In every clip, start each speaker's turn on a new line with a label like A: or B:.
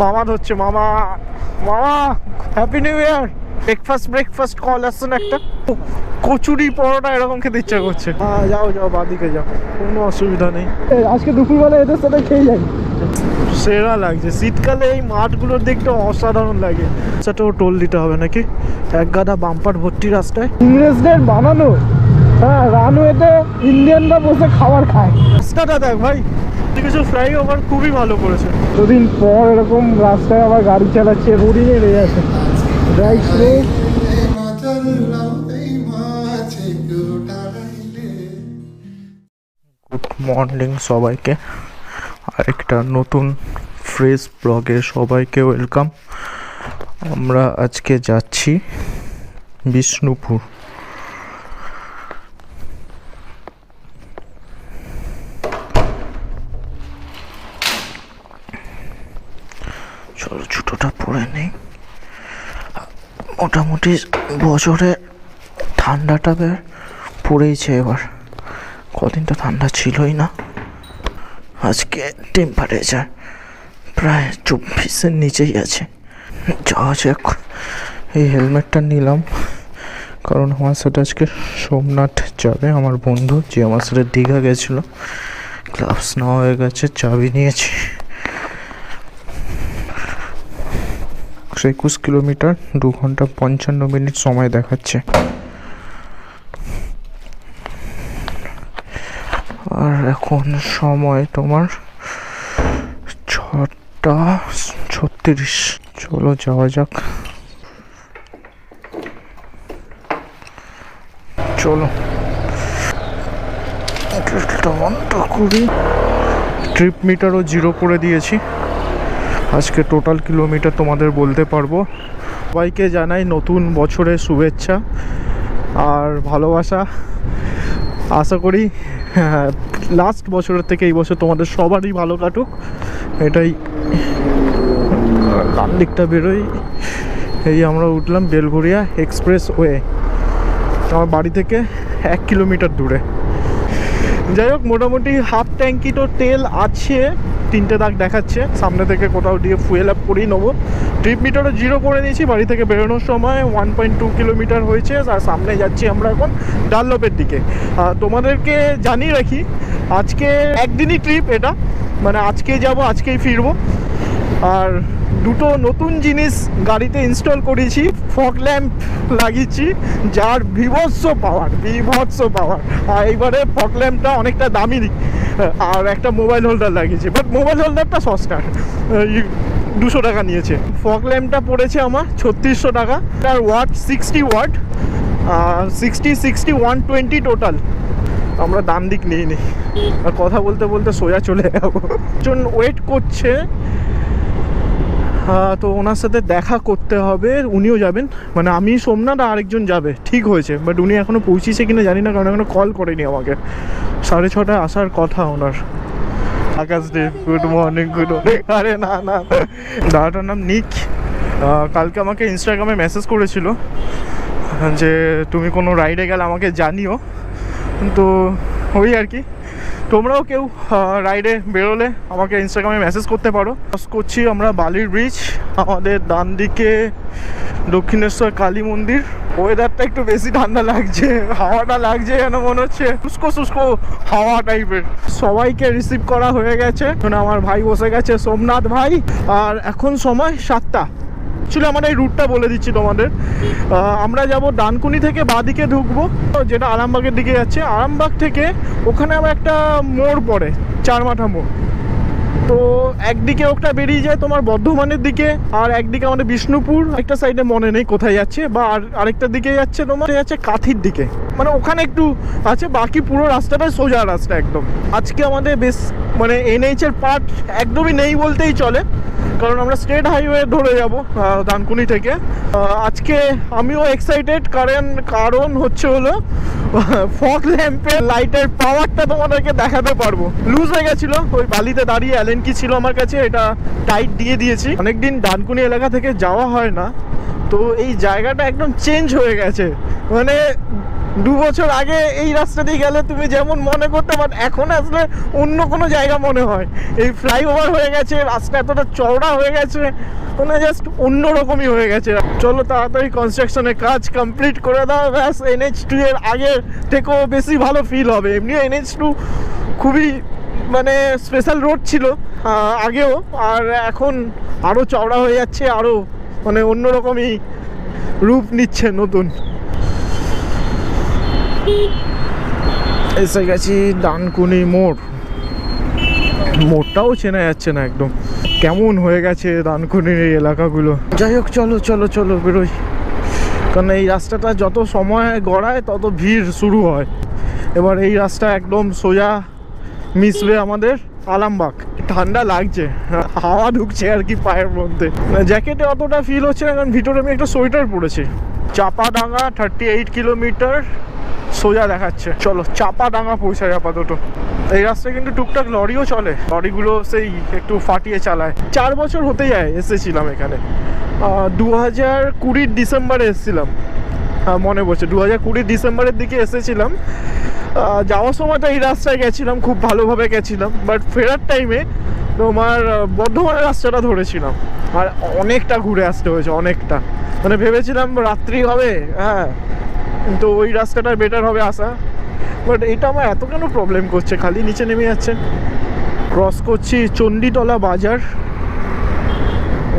A: মামা ধরছে মামা মামা happy new year breakfast breakfast call আসছে না একটা। কচুরি পরোটা এরকম খেতে ইচ্ছা করছে। হ্যাঁ যাও যাও বাদিকে যাও। কোনো অসুবিধা নেই। আজকে দুপুরবেলা এদের সাথে খেয়ে যাই। সেরা লাগছে। শীতকালে এই মাঠগুলোর দেখতে অসাধারণ লাগে। সেটাও টোল দিতে হবে নাকি? এক গাদা বাম্পার ভর্তি রাস্তায়। ইংরেজদের বানানো। হ্যাঁ রানওয়েতে ইন্ডিয়ানরা বসে খাবার খায়। রাস্তাটা দেখ ভাই। কিছু ফ্লাইওভার খুবই ভালো করেছে। দুদিন পর এরকম রাস্তায় আবার গাড়ি চালাচ্ছে বোরিং এ রয়ে আছে ড্রাইভ স্লো গুড মর্নিং সবাইকে। আরেকটা নতুন ফ্রেশ ব্লগে সবাইকে ওয়েলকাম আমরা আজকে যাচ্ছি বিষ্ণুপুর চলো ছুটোটা পরে নেই মোটামুটি বছরে ঠান্ডাটা বের পড়েইছে এবার। কদিন তো ঠান্ডা ছিলই না। আজকে টেম্পারেচার প্রায় চব্বিশের নিচেই আছে। যাওয়া যাক এই হেলমেটটা নিলাম। কারণ আমার সাথে আজকে সোমনাথ যাবে, আমার বন্ধু। যে আমার সাথে দীঘা গেছিল। গ্লাভস নেওয়া হয়ে গেছে, চাবি নিয়েছি। একশো একুশ কিলোমিটার দু ঘণ্টা পঞ্চান্ন মিনিট সময় দেখাচ্ছে। আর এখন সময় তোমার ছটা ছত্রিশ। চলো যাওয়া যাক। চলো। ট্রিপ মিটারও জিরো করে দিয়েছি। আজকে টোটাল কিলোমিটার তোমাদের বলতে পারব। সবাইকে জানাই নতুন বছরের শুভেচ্ছা আর ভালোবাসা। আশা করি লাস্ট বছরের থেকে এই বছর তোমাদের সবারই ভালো কাটুক। এটাই ডান দিকটা বেরোই। এই আমরা উঠলাম বেলঘরিয়া এক্সপ্রেস ওয়ে আমার বাড়ি থেকে এক কিলোমিটার দূরে। যাই হোক, মোটামুটি হাফ ট্যাঙ্কি তো তেল আছে। তিনটে দাগ দেখাচ্ছে। সামনে থেকে কোথাও দিয়ে ফুয়েল আপ করেই নেব। ট্রিপ মিটারও জিরো করে নিয়েছি বাড়ি থেকে বেরোনোর সময় ওয়ান পয়েন্ট টু কিলোমিটার হয়েছে। আর সামনে যাচ্ছি আমরা এখন ডানলপের দিকে। তোমাদেরকে জানিয়ে রাখি, আজকে একদিনই ট্রিপ এটা। মানে আজকে যাব, আজকেই ফিরবো। আর দুটো নতুন জিনিস গাড়িতে ইনস্টল করেছি। ফগ ল্যাম্প লাগিয়েছি, যার বিভৎস পাওয়ার বিভৎস পাওয়ার আর এইবারে ফগ ল্যাম্পটা অনেকটা দামি আর একটা মোবাইল হোল্ডার লাগিয়েছে বাট মোবাইল হোল্ডারটা সস্তা। দুশো টাকা নিয়েছে। ফক ল্যাম্পটা পড়েছে আমার ছত্রিশশো টাকা তার watt sixty watt sixty sixty one twenty total আমরা দাম দিক নিয়ে নিই। আর কথা বলতে বলতে সোজা চলে যাব। একজন ওয়েট করছে তো ওনার সাথে দেখা করতে হবে, উনিও যাবেন। মানে আমি সোমনাথ আর আরেকজন যাবে, ঠিক হয়েছে। বাট উনি এখনও পৌঁছিয়েছে কিনা জানি না, কারণ এখনও কল করেনি আমাকে। সাড়ে ছটায় আসার কথা ওনার। Akash Dev good morning good morning আরে না না দাদাটার নাম নিক। কালকে আমাকে ইনস্টাগ্রামে মেসেজ করেছিল যে, তুমি কোনো রাইডে গেলে আমাকে জানিও। তো ওই আর কি। তোমরাও কেউ রাইডে বেরোলে আমাকে ইনস্টাগ্রামে মেসেজ করতে পারো। Cross করছি আমরা বালির ব্রিজ আমাদের ডান দিকে দক্ষিণেশ্বর কালী মন্দির। ওয়েদারটা একটু বেশি ঠান্ডা লাগছে, হাওয়াটা লাগছে যেন মনে হচ্ছে। শুষ্কো শুষ্কো হাওয়া টাইপের সবাইকে রিসিভ করা হয়ে গেছে। আমার ভাই বসে গেছে, সোমনাথ ভাই। আর এখন সময় সাতটা। ছিল আমার এই রুটটা বলে দিচ্ছি তোমাদের। আমরা যাব ডানকুনি থেকে বাদিকে ঢুকবো, যেটা আরামবাগের দিকে যাচ্ছে। আরামবাগ থেকে ওখানে আবার একটা মোড় পড়ে চারমাথা মোড়। তো একদিকে ওটা বেরিয়ে যায় তোমার বর্ধমানের দিকে, আর একদিকে আমাদের বিষ্ণুপুর। একটা সাইডে মনে নেই কোথায় যাচ্ছে, বা আর আরেকটা দিকে যাচ্ছে তোমার, যাচ্ছে কাথির দিকে। মানে ওখানে একটু আছে, বাকি পুরো রাস্তাটা সোজা রাস্তা একদম। আজকে আমাদের বেশ মানে এনএইচের পার্ট একদমই নেই বলতেই চলে। কারণ আমরা স্টেট হাইওয়ে ধরে যাব দানকুনি থেকে। আজকে আমিও এক্সাইটেড কারণ কারণ হচ্ছে হলো ফগ ল্যাম্পের লাইটের পাওয়ারটা তোমাদেরকে দেখাতে পারব। লুজ হয়ে গেছিল, ওই বালিতে দাঁড়িয়ে অ্যালেন কি ছিল আমার কাছে, এটা টাইট দিয়ে দিয়েছি। অনেকদিন ডানকুনি এলাকা থেকে যাওয়া হয় না, তো এই জায়গাটা একদম চেঞ্জ হয়ে গেছে। মানে দু বছর আগে এই রাস্তা দিয়ে গেলে তুমি যেমন মনে করতে বাট এখন আসলে অন্য কোনো জায়গা মনে হয়। এই ফ্লাইওভার হয়ে গেছে, রাস্তা এতটা চওড়া হয়ে গেছে মানে জাস্ট অন্যরকমই হয়ে গেছে। চলো তাড়াতাড়ি কনস্ট্রাকশনের কাজ কমপ্লিট করে দাও, ব্যাস এনএইচ টু এর আগের থেকেও বেশি ভালো ফিল হবে। এমনি এনএইচ টু খুবই মানে স্পেশাল রোড ছিল আগেও, আর এখন আরও চওড়া হয়ে যাচ্ছে আরও মানে অন্যরকমই রূপ নিচ্ছে নতুন। এসে গেছি ডানকুনি মোড়। মোড়টাও চেনা যাচ্ছে না একদম। কেমন হয়ে গেছে ডানকুনির এই এলাকাগুলো? যাই হোক, চলো চলো চলো বেরোই। কারণ এই রাস্তাটা যত সময় গড়ায়, তত ভিড় শুরু হয়। এবার এই রাস্তা একদম সোজা মিশবে আমাদের আলামবাগ ঠান্ডা লাগছে, হাওয়া ঢুকছে আর কি পায়ের মধ্যে। জ্যাকেটে অতটা ফিল হচ্ছে না, কারণ ভিতরে আমি একটা সোয়েটার পরেছি। চাপাডাঙ্গা থার্টি এইট কিলোমিটার সোজা দেখাচ্ছে। চলো, চাপা ডাঙা পৌঁছায় আপাতত। এই রাস্তায় কিন্তু টুকটাক লরিও চলে। লরিগুলো সেই একটু ফাটিয়ে চালায়। চার বছর হতে যায় এসেছিলাম এখানে। দু হাজার কুড়ির ডিসেম্বরে এসেছিলাম। মনে পড়ছে। দু হাজার কুড়ির ডিসেম্বরের দিকে এসেছিলাম। যাওয়ার সময় তো এই রাস্তায় গেছিলাম, খুব ভালোভাবে গেছিলাম। বাট ফেরার টাইমে তোমার বর্ধমানের রাস্তাটা ধরেছিলাম। আর অনেকটা ঘুরে আসতে হয়েছে, অনেকটা। মানে ভেবেছিলাম রাত্রি হবে হ্যাঁ। তো ওই রাস্তাটা বেটার হবে আসা বাট এটা আমার এত কেন প্রবলেম করছে? খালি নিচে নেমে যাচ্ছে। ক্রস করছি চণ্ডীতলা বাজার।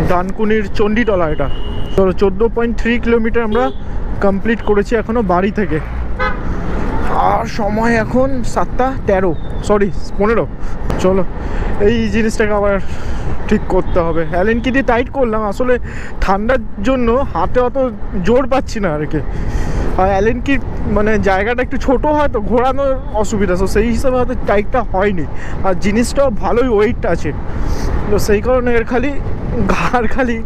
A: ডানকুনির চণ্ডীতলা এটা। তো চোদ্দ পয়েন্ট থ্রি কিলোমিটার আমরা কমপ্লিট করেছি এখনও বাড়ি থেকে। আর সময় এখন সাতটা তেরো। সরি পনেরো। চলো, এই জিনিসটাকে আবার ঠিক করতে হবে। অ্যালেন কি দিয়ে টাইট করলাম। আসলে ঠান্ডার জন্য হাতে অত জোর পাচ্ছি না আর কি। আর অ্যালেন কি মানে জায়গাটা একটু ছোট হয় তো ঘোরানোর অসুবিধা তো সেই হিসাবে হয়তো টাইটটা হয়নি। আর জিনিসটাও ভালোই ওয়েট আছে। তো সেই কারণে এর খালি ঘাড় খালি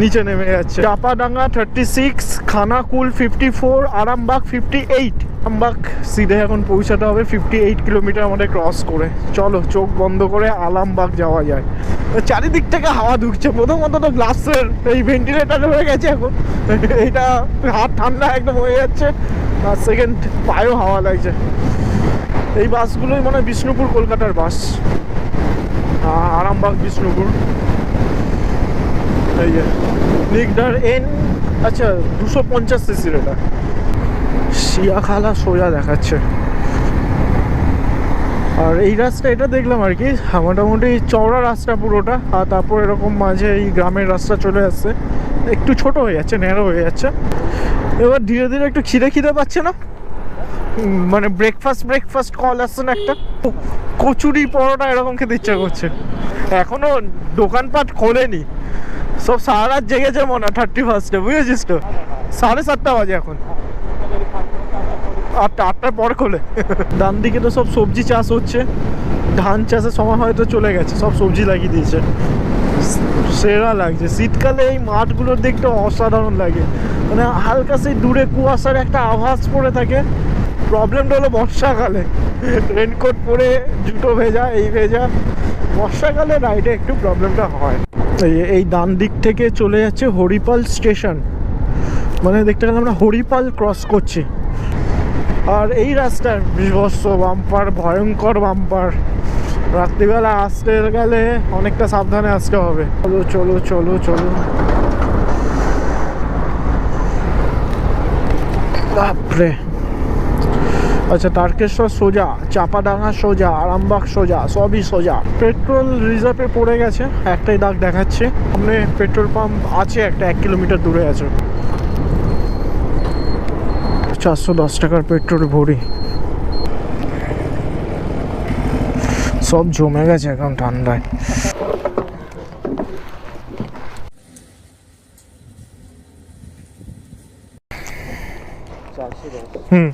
A: নিচে নেমে যাচ্ছে। Chapadanga thirty six Khanakul fifty four Arambagh fifty eight Arambagh, সিধে এখন পৌঁছাতে হবে ফিফটি এইট কিলোমিটার আমাদের ক্রস করে। চলো, চোখ বন্ধ করে আলামবাগ যাওয়া যায়। চারিদিক থেকে হাওয়া ঢুকছে, প্রথমত তো গ্লাসের এই ভেন্টিলেটার হয়ে গেছে এখন। এইটা হাত ঠান্ডা একদম হয়ে যাচ্ছে, আর সেকেন্ড পায়েও হাওয়া লাগছে। এই বাসগুলোই মনে বিষ্ণুপুর, কলকাতার বাস। আরামবাগ, বিষ্ণুপুর। এই যে নিগডার এন আচ্ছা দুশো পঞ্চাশ সিসির এটা। শিয়াখালা সোজা দেখাচ্ছে। আর এই রাস্তা এটা দেখলাম আর কি, মোটামুটি চওড়া রাস্তা পুরোটা, আর তারপর এরকম মাঝে এই গ্রামের রাস্তা চলে আসছে। একটু ছোট হয়ে যাচ্ছে ন্যারো হয়ে যাচ্ছে। এবার ধীরে ধীরে একটু খিদে খিদে পাচ্ছে না? মানে ব্রেকফাস্ট ব্রেকফাস্ট কল আসছে না একটা। কচুরি পরোটা এরকম খেতে ইচ্ছা করছে। এখনও দোকানপাট খোলেনি। সব সারা রাত জেগেছে মনে হয় থার্টি ফার্স্টে বুঝেছিস তো? সাড়ে সাতটা বাজে এখন। আটটা, আটটার পর খোলে। ডান দিকে তো সব সবজি চাষ হচ্ছে। ধান চাষের সময় হয়তো চলে গেছে, সব সবজি লাগিয়ে দিয়েছে। সেরা লাগছে। শীতকালে এই মাঠগুলো দেখতে অসাধারণ লাগে। মানে হালকা সেই দূরে কুয়াশার একটা আভাস পড়ে থাকে। প্রবলেমটা হলো বর্ষাকালে। রেনকোট পরে জুতো ভেজা, এই ভেজা। বর্ষাকালে রাইডে একটু প্রবলেমটা হয়। এই ডান দিক থেকে চলে যাচ্ছে হরিপাল স্টেশন। মানে দেখতে গেলে আমরা হরিপাল ক্রস করছি। আর এই রাস্তার বিভৎস বাম্পার, ভয়ঙ্কর বাম্পার। রাত্রিবেলা আসতে গেলে অনেকটা সাবধানে আসতে হবে। চলো চলো চলো চলো। বাপরে। আচ্ছা তারকেশ্বর সোজা, চাপাডাঙ্গা সোজা, আরামবাগ সোজা, সবই সোজা। পেট্রোল রিজার্ভে পড়ে গেছে, একটাই দাগ দেখাচ্ছে। সামনে পেট্রোল পাম্প আছে একটা, এক কিলোমিটার দূরে আছে। চারশো দশ টাকার পেট্রোল ভরি। সব জমে গেছে এখন ঠান্ডায়। হুম।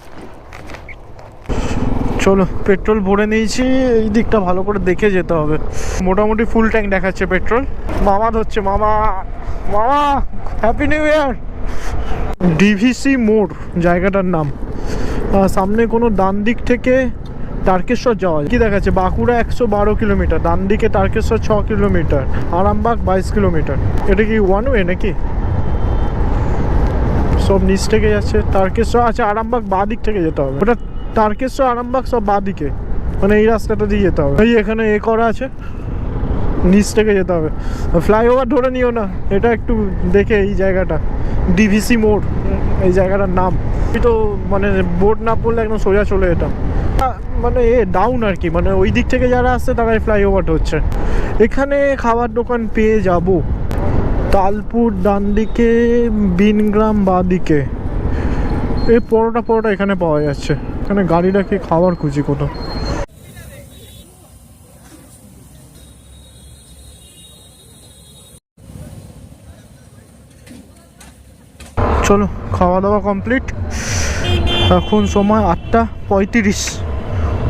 A: চলো, পেট্রোল ভরে নিয়েছি, এই দিকটা ভালো করে দেখে যেতে হবে। মোটামুটি ফুল ট্যাঙ্ক দেখাচ্ছে পেট্রোল। মামা ধরছে, মামা মামা হ্যাপি নিউ ইয়ার ডিভিসি মোড়, জায়গাটার নাম। সামনে কোনো ডান দিক থেকে তারকেশ্বর যাওয়া কি দেখাচ্ছে? বাঁকুড়া একশো বারো কিলোমিটার, ডান দিকে তারকেশ্বর ছ কিলোমিটার, আরামবাগ বাইশ কিলোমিটার। এটা কি ওয়ান ওয়ে নাকি? সব নিচ থেকে যাচ্ছে। তারকেশ্বর আচ্ছা আরামবাগ বাঁ দিক থেকে যেতে হবে। ওটা তারকেশ্বর, আরামবাগ সব বাঁ দিকে। মানে এই রাস্তাটা দিয়ে যেতে হবে। এই এখানে এ করা আছে। নিচ থেকে যেতে হবে। ফ্লাইওভার ধরে নিও না। এটা একটু দেখে এই জায়গাটা। ডিভিসি মোড় এই জায়গাটার নাম। আমি তো মানে বোর্ড না পড়লে একদম সোজা চলে যেতাম। মানে এ ডাউন আর কি মানে ওই দিক থেকে যারা আসছে তারাই ফ্লাইওভার হচ্ছে এখানে খাবার দোকান পেয়ে যাব। তালপুর ডান দিকে, বিনগ্রাম বা দিকে। এই পরোটা পরোটা এখানে পাওয়া যাচ্ছে। এখানে গাড়ি রাখি খাবার খুঁজি কোনো চলো খাওয়া দাওয়া কমপ্লিট এখন সময় আটটা পঁয়ত্রিশ।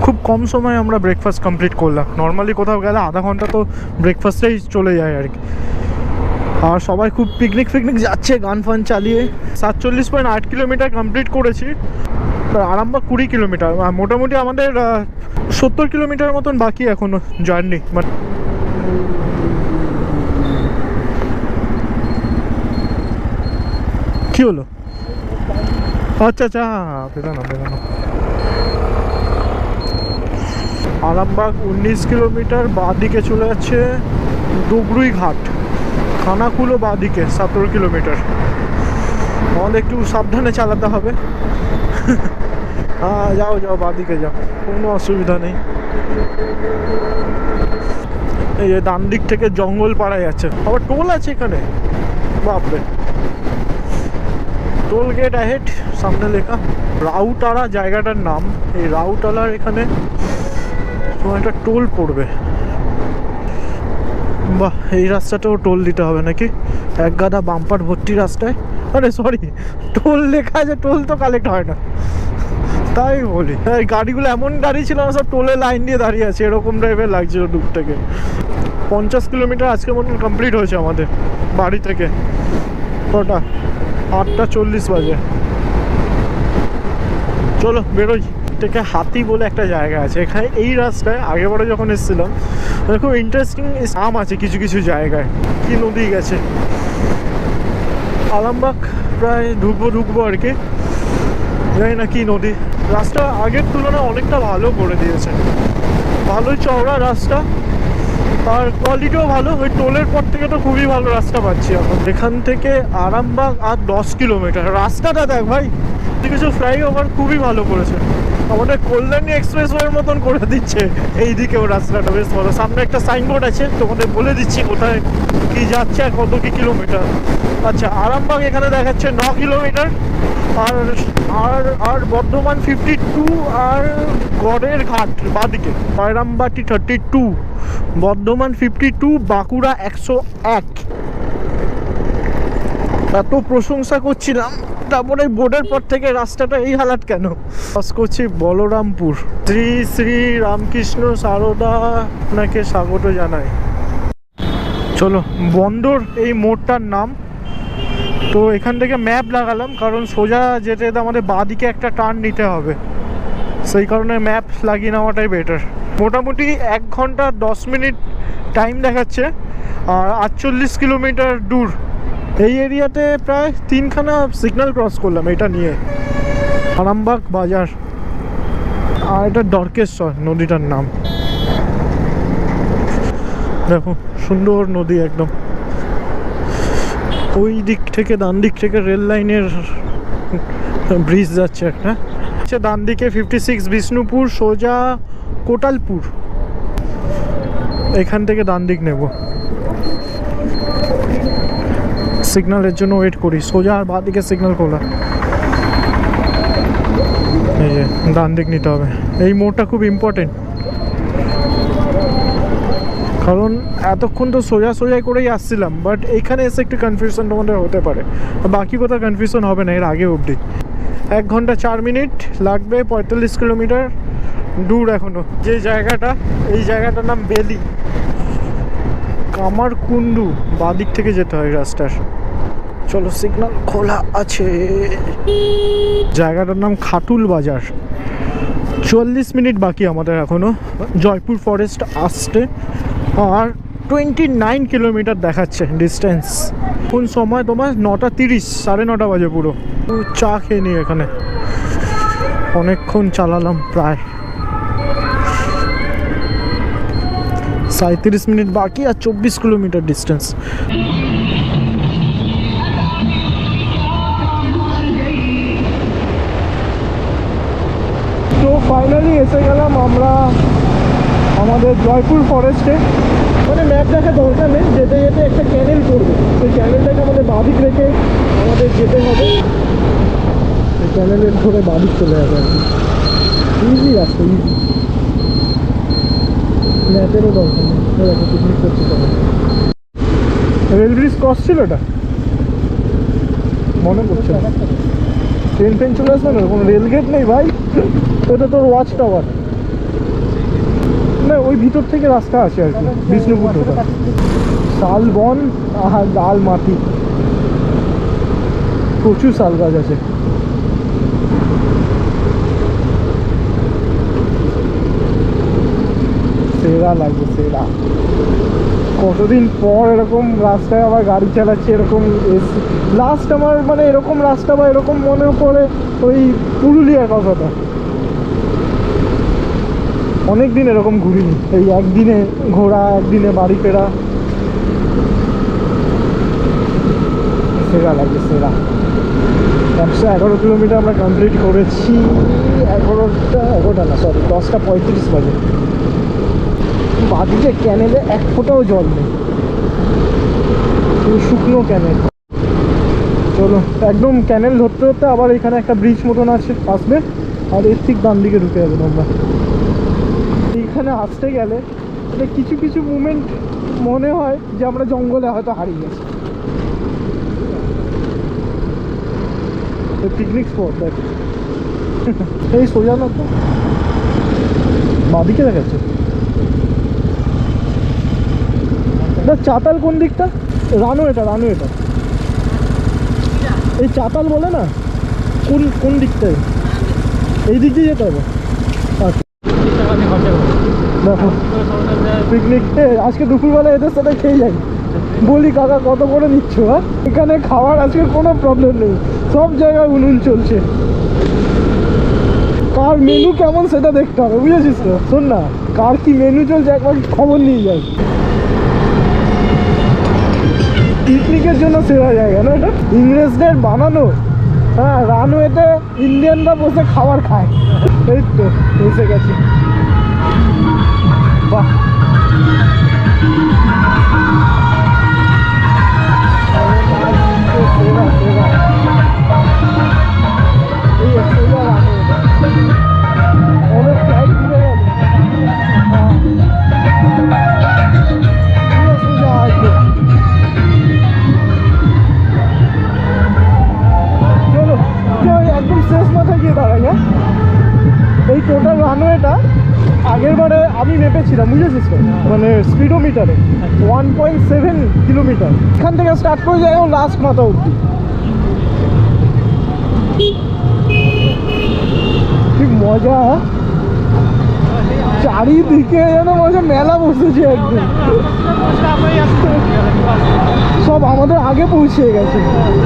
A: খুব কম সময়ে আমরা ব্রেকফাস্ট কমপ্লিট করলাম। নর্মালি কোথাও গেলে আধা ঘণ্টা তো ব্রেকফাস্টেই চলে যায় আর কি। আর সবাই খুব পিকনিক ফিকনিক যাচ্ছে, গান ফান চালিয়ে। সাতচল্লিশ পয়েন্ট আট কিলোমিটার কমপ্লিট করেছি। আরামবাগ কুড়ি কিলোমিটার মোটামুটি আমাদের সত্তর কিলোমিটার মতন বাকি এখনও জার্নি মানে কি হলো? আচ্ছা আচ্ছা বেরোনো বেরোনো আরামবাগ উনিশ কিলোমিটার বাঁ দিকে চলে যাচ্ছে ডুবরুই ঘাট। খানাকুলো বাঁ দিকে সতেরো কিলোমিটার। আমাদের একটু সাবধানে চালাতে হবে। হ্যাঁ যাও যাও বাঁ দিকে যাও, কোনো অসুবিধা নেই। এই যে ডান দিক থেকে জঙ্গল পাড়া যাচ্ছে আবার টোল আছে এখানে? বাপরে। টোল গেট অ্যাহেড সামনে লেখা, রাউটারা জায়গাটার নাম। এই রাউটালার এখানে তোমার একটা টোল পড়বে। বাহ, এই রাস্তাটাও টোল দিতে হবে নাকি? এক গাদা বাম্পার ভর্তি রাস্তায়। আরে সরি টোল লেখা আছে টোল তো কালেক্ট হয় না। তাই বলি, এই গাড়িগুলো এমন গাড়ি ছিল না, সব টোলে লাইন দিয়ে দাঁড়িয়ে আছে, এরকম টাইপের লাগছিল দূর থেকে। পঞ্চাশ কিলোমিটার আজকে মতন কমপ্লিট হয়েছে আমাদের, বাড়ি থেকে। কটা? আটটা চল্লিশ বাজে। চলো বেরোই। থেকে হাতি বলে একটা জায়গা আছে। এখানে এই রাস্তায় আগেবারে যখন এসেছিলাম, খুব ইন্টারেস্টিং আম আছে কিছু কিছু জায়গায়। কি নদী গেছে। আরামবাগ প্রায় ঢুকবো ঢুকবো আর কি। জানি না কি নদী। রাস্তা আগের তুলনায় অনেকটা ভালো করে দিয়েছে। ভালোই চওড়া রাস্তা। আর কোয়ালিটিও ভালো। ওই টোলের পর থেকে তো খুবই ভালো রাস্তা পাচ্ছি এখন। এখান থেকে আরামবাগ আর দশ কিলোমিটার। রাস্তাটা দেখ ভাই, কিছু ফ্লাইওভার খুবই ভালো করেছে। আমাদের কল্যাণী এক্সপ্রেস ওয়ের মতন করে দিচ্ছে। এইদিকেও রাস্তাটা বেশ ভালো। সামনে একটা সাইনবোর্ড আছে, তোমাদের বলে দিচ্ছি কোথায় কি যাচ্ছে আর কত কি কিলোমিটার। আচ্ছা আরামবাগ এখানে দেখাচ্ছে ন কিলোমিটার। আর আর আর বর্ধমান ফিফটি টু আর গড়ের ঘাট বাদিকে। Payrambati thirty two Bardhaman fifty two Bankura একশো এক। এত প্রশংসা করছিলাম, তারপরে বোর্ডের পর থেকে রাস্তাটা এই হালাত কেন? বাস করছি বলরামপুর। শ্রী শ্রী রামকৃষ্ণ সারদা আপনাকে স্বাগত জানাই। চলো, বন্দর, এই মোড়টার নাম। তো এখান থেকে ম্যাপ লাগালাম, কারণ সোজা যেতে আমাদের বাঁদিকে একটা টার্ন নিতে হবে। সেই কারণে ম্যাপ লাগিয়ে নেওয়াটাই বেটার মোটামুটি এক ঘণ্টা দশ মিনিট টাইম দেখাচ্ছে, আর আটচল্লিশ কিলোমিটার দূর। এই এরিয়াতে প্রায় তিনখানা সিগন্যাল ক্রস করলাম এটা নিয়ে। আরামবাগ বাজার। আর এটা দরকেশ্বর নদীটার নাম। দেখো, সুন্দর নদী একদম। ওই দিক থেকে ডান দিক থেকে রেল লাইনের ব্রিজ যাচ্ছে একটা। ডান দিকে ফিফটি সিক্স বিষ্ণুপুর সোজা কোটালপুর। এখান থেকে ডান দিক নেব। সিগনালের জন্য ওয়েট করি। সোজা আর বাঁ দিকে সিগন্যাল খোলা। এই যে, ডান দিক নিতে হবে। এই মোড়টা খুব ইম্পর্টেন্ট কারণ এতক্ষণ তো সোজা সোজাই করেই আসছিলাম বাট এখানে এসে একটু কনফিউশন তোমাদের হতে পারে। বাকি কোথাও কনফিউশন হবে না, এর আগে অবধি। এক ঘণ্টা চার মিনিট লাগবে, পঁয়তাল্লিশ কিলোমিটার দূর এখনও। যে জায়গাটা, এই জায়গাটার নাম বেলি। কামারকুন্ডু বাদিক থেকে যেতে হয় রাস্তার। চলো সিগনাল খোলা আছে। জায়গাটার নাম খাটুল বাজার। চল্লিশ মিনিট বাকি আমাদের এখনও। জয়পুর ফরেস্ট আসতে। আর টোয়েন্টি নাইন কিলোমিটার দেখাচ্ছে ডিস্টেন্স কোন সময়? তোমার নটা তিরিশ, সাড়ে নটা বাজে পুরো। পুরো চা খেয়ে নিই এখানে। অনেকক্ষণ চালালাম প্রায়। সাঁত্রিশ মিনিট বাকি আর চব্বিশ কিলোমিটার ডিস্টেন্স তো ফাইনালি এসে গেলাম আমরা আমাদের জয়পুর ফরেস্টে মানে ম্যাপ দেখা দরকার নেই, যেতে যেতে একটা ক্যানেল পড়বে সেই ক্যানেলটাকে আমাদের বাদিক রেখে আমাদের যেতে হবে। সেই ক্যানেলের ধরে বাদিক চলে যাবে আর কি। ইজি রাস্তা ইজি ম্যাপেরও দরকার পিকনিক করছে সবাই রেল ব্রিজ ক্রস ছিল এটা? মনে পড়ছে না। ট্রেন ফ্রেন চলে আসবে না? কোনো রেল গেট নেই ভাই। ওটা তোর ওয়াচ টাওয়ার না, ওই ভিতর থেকে রাস্তা আছে আর কি, বিষ্ণুপুর ঢোকা শাল বন আর লাল মাটি প্রচুর শাল গাছ আছে। সেরা লাগবে, সেরা। কতদিন পর এরকম রাস্তায় আবার গাড়ি চালাচ্ছি, এরকম এসি লাস্ট আমার মানে এরকম রাস্তা বা এরকম মনে পড়ে ওই পুরুলিয়ার কথাটা। অনেক দিন এরকম ঘুরিনি, এই একদিনে ঘোরা, একদিনে বাড়ি ফেরা। সেরা লাগে সেরা। একশো এগারো কিলোমিটার আমরা কমপ্লিট করেছি, এগারোটা এগারোটা না সরি দশটা পঁয়ত্রিশ বাজে। বাদিকে ক্যানেলে এক ফোঁটাও জল নেই। শুকনো ক্যানেল। চলো, একদম ক্যানেল ধরতে ধরতে আবার এখানে একটা ব্রিজ মতন আছে আসবে আর এর ঠিক ডান দিকে ঢুকে যাবে তোমরা। এইখানে আসতে গেলে এটা কিছু কিছু মুমেন্ট মনে হয় যে আমরা জঙ্গলে হয়তো হারিয়ে গেছি। পিকনিক স্পট দেখ। এই সোজা না তো? বাদিকে দেখাচ্ছে? না চাতাল কোন দিকটা? রানু এটা রানু এটা। এই চাতাল বলে না? কোন কোন দিকটায়? এই দিক দিয়ে যেতে হবে। আচ্ছা। দেখো পিকনিক আজকে দুপুরবেলা এদের সাথে খেয়ে যাই। বলি, কাকা, কত করে নিচ্ছ হ্যাঁ? এখানে খাওয়ার আজকে কোনো প্রবলেম নেই। সব জায়গায় উনুন চলছে। কার মেনু কেমন সেটা দেখতে হবে, বুঝেছিস তো? শোন না, কার কি মেনু চলছে একবার খবর নিয়ে যাই। পিকনিকের জন্য সেরা জায়গা, না এটা? ইংরেজদের বানানো। হ্যাঁ রানওয়েতে ইন্ডিয়ানরা বসে খাবার খায়। এই তো, বসে গেছে। বাহ। ওয়ান পয়েন্ট সেভেন কিলোমিটার এখান থেকে স্টার্ট করে যায় লাস্ট মাথা অব্দি কি মজা হ্যাঁ? চারিদিকে যেন মজা, মেলা বসেছে একদম সব আমাদের আগে পৌঁছে গেছে ওই।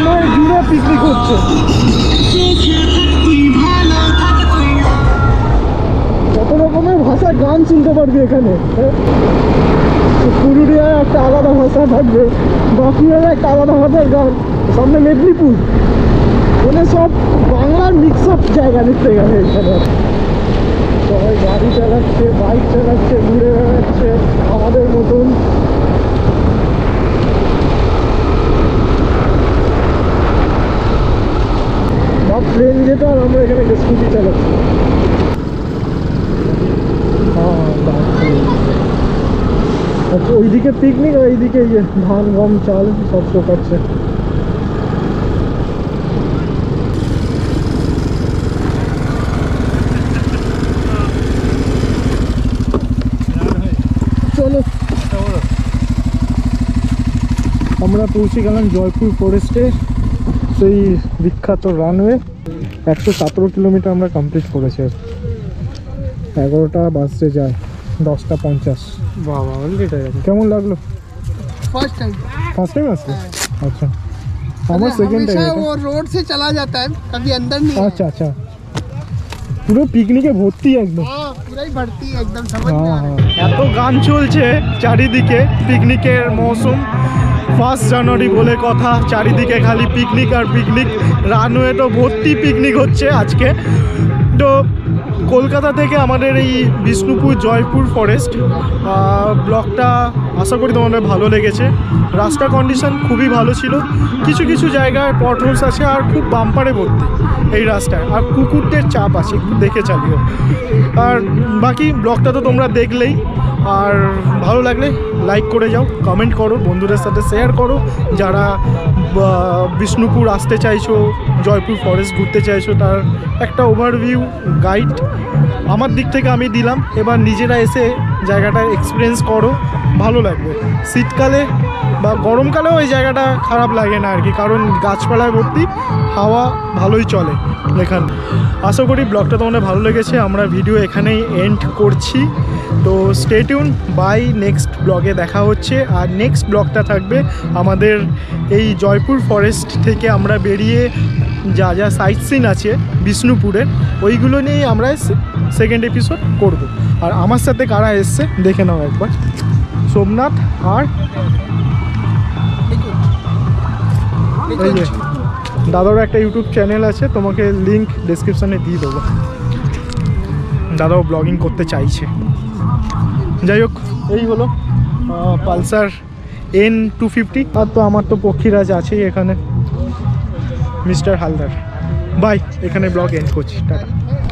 A: রানওয়ে জুড়ে পিকনিক হচ্ছে। কত রকমের ভাষায় গান শুনতে পারবি এখানে হ্যাঁ? পুরুলিয়ায় একটা আলাদা ভাষা থাকবে বাঁকুড়ার একটা আলাদা ভাষার গান, সামনে মেদিনীপুর। মানে সব বাংলার মিক্স আপ জায়গা দেখতে গেলে এখানে। সবাই গাড়ি চালাচ্ছে বাইক চালাচ্ছে, ঘুরে বেড়াচ্ছে, আমাদের মতন বা প্লেন যেত আর আমরা এখানে স্কুটি চালাচ্ছি হ্যাঁ, বাপরে। আচ্ছা ওইদিকে পিকনিক আর এইদিকে ইয়ে ধান গম চাল সব শোকাচ্ছে চলো আমরা পৌঁছে গেলাম জয়পুর ফরেস্টে সেই বিখ্যাত রানওয়ে একশো সতেরো কিলোমিটার আমরা কমপ্লিট করেছি এগারোটা বাসে যায় দশটা পঞ্চাশ
B: বাবা অলরেডি হয়ে গেছে
A: কেমন লাগলো
C: फर्स्ट टाइम
A: ফার্স্ট টাইম আসছে আচ্ছা আমার সেকেন্ড
C: हमेशा
A: টাইম
C: वो रोड से चला जाता है कभी अंदर नहीं
A: আচ্ছা আচ্ছা পুরো পিকনিকে ভর্তি একদম হ্যাঁ, হ্যাঁ। এত গান চলছে চারিদিকে পিকনিকের মৌসুম। ফার্স্ট জানুয়ারি বলে কথা চারিদিকে খালি পিকনিক আর পিকনিক রানওয়ে তো ভর্তি পিকনিক হচ্ছে আজকে। তো কলকাতা থেকে আমাদের এই বিষ্ণুপুর জয়পুর ফরেস্ট ব্লকটা আশা করি তোমাদের ভালো লেগেছে। রাস্তা কন্ডিশন খুবই ভালো ছিল। কিছু কিছু জায়গায় পটহোলস আছে আর খুব বাম্পারে ভর্তি এই রাস্তায়। আর কুকুরদের চাপ আছে দেখে চালিও। আর বাকি ব্লগটা তো তোমরা দেখলেই। আর ভালো লাগলে লাইক করে যাও কমেন্ট করো, বন্ধুদের সাথে শেয়ার করো। যারা বিষ্ণুপুর আসতে চাইছো, জয়পুর ফরেস্ট ঘুরতে চাইছো, তার একটা ওভারভিউ গাইড আমার দিক থেকে আমি দিলাম। এবার নিজেরা এসে জায়গাটা এক্সপিরিয়েন্স করো, ভালো লাগবে। শীতকালে বা গরমকালেও এই জায়গাটা খারাপ লাগে না আর কি, কারণ গাছপালায় ভর্তি, হাওয়া ভালোই চলে এখান। আশা করি ব্লগটা তোমাদের ভালো লেগেছে, আমরা ভিডিও এখানেই এন্ড করছি। তো স্টেটিউন বাই নেক্সট ব্লগে দেখা হচ্ছে। আর নেক্সট ব্লগটা থাকবে আমাদের এই জয়পুর ফরেস্ট থেকে আমরা বেরিয়ে যা যা সাইট সিন আছে বিষ্ণুপুরের, ওইগুলো নিয়েই আমরা সেকেন্ড এপিসোড করব। আর আমার সাথে কারা এসছে, দেখে নাও একবার। সোমনাথ আর দাদারও একটা ইউটিউব চ্যানেল আছে, তোমাকে লিংক ডেসক্রিপশানে দিয়ে দেবো। দাদাও ব্লগিং করতে চাইছে। যাই হোক এই হলো পালসার এন টু ফিফটি আর তো আমার তো পক্ষীরাজ আছেই এখানে, মিস্টার হালদার। বাই, এখানে ব্লগ এন্ড করছি, টাটা।